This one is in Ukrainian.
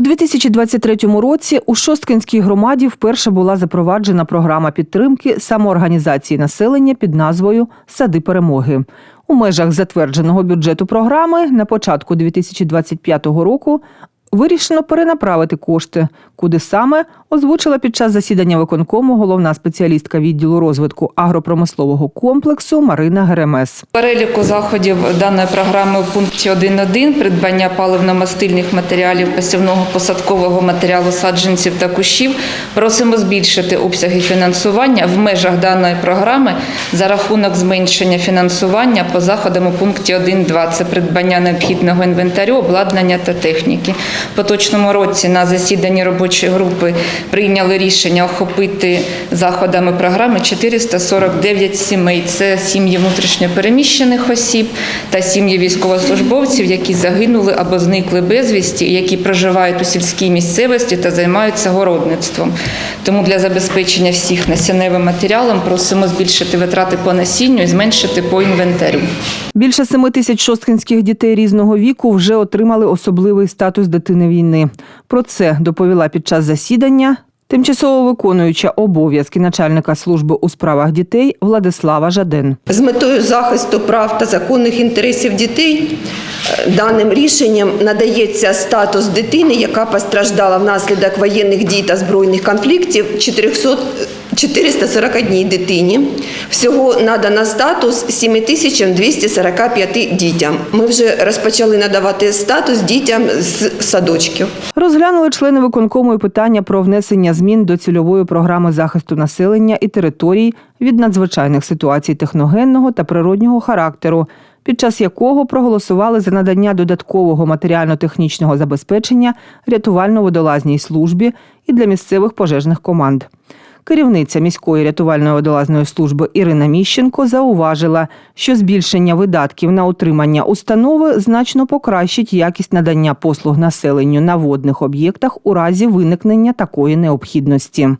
У 2023 році у Шосткинській громаді вперше була запроваджена програма підтримки самоорганізації населення під назвою Сади перемоги. У межах затвердженого бюджету програми на початку 2025 року вирішено перенаправити кошти, куди саме озвучила під час засідання виконкому головна спеціалістка відділу розвитку агропромислового комплексу Марина Геремес. Переліку заходів даної програми у пункті 1.1 придбання паливно-мастильних матеріалів, посівного посадкового матеріалу саджанців та кущів просимо збільшити обсяги фінансування в межах даної програми за рахунок зменшення фінансування по заходам у пункті 1.2 – це придбання необхідного інвентарю, обладнання та техніки. Поточному році на засіданні робочої групи прийняли рішення охопити заходами програми 449 сімей. Це сім'ї внутрішньопереміщених осіб та сім'ї військовослужбовців, які загинули або зникли безвісті, які проживають у сільській місцевості та займаються городництвом. Тому для забезпечення всіх насінневим матеріалом просимо збільшити витрати по насінню і зменшити по інвентарю. Більше семи тисяч шосткинських дітей різного віку вже отримали особливий статус дитини війни. Про це доповіла під час засідання тимчасово виконуюча обов'язки начальника служби у справах дітей Владислава Жаден. З метою захисту прав та законних інтересів дітей е, даним рішенням надається статус дитини, яка постраждала внаслідок воєнних дій та збройних конфліктів 400 441 дитині. Всього надано статус 7245 дітям. Ми вже розпочали надавати статус дітям з садочків. Розглянули члени виконкому і питання про внесення змін до цільової програми захисту населення і територій від надзвичайних ситуацій техногенного та природнього характеру, під час якого проголосували за надання додаткового матеріально-технічного забезпечення рятувально-водолазній службі і для місцевих пожежних команд. Керівниця міської рятувальної водолазної служби Ірина Міщенко зауважила, що збільшення видатків на утримання установи значно покращить якість надання послуг населенню на водних об'єктах у разі виникнення такої необхідності.